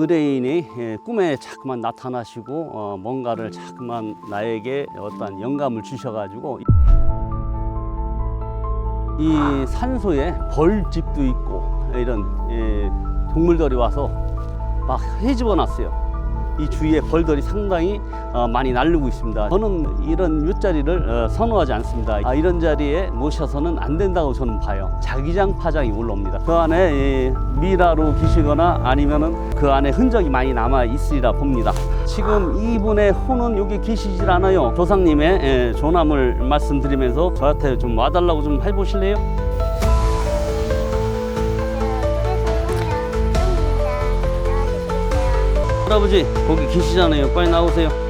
의뢰인이 예, 꿈에 자꾸만 나타나시고 어, 뭔가를 자꾸만 나에게 어떤 영감을 주셔가지고 이 산소에 벌집도 있고 이런 예, 동물들이 와서 막 헤집어 놨어요. 이 주위에 벌들이 상당히 어, 많이 날르고 있습니다. 저는 이런 윗자리를 어, 선호하지 않습니다. 아, 이런 자리에 모셔서는 안 된다고 저는 봐요. 자기장 파장이 올라옵니다. 그 안에 예, 미라로 기시거나 아니면은 그 안에 흔적이 많이 남아 있으리라 봅니다. 지금 이분의 혼은 여기 계시질 않아요. 조상님의 예, 조남을 말씀드리면서 저한테 좀 와달라고 좀 해보실래요? 할아버지 거기 계시잖아요. 빨리 나오세요.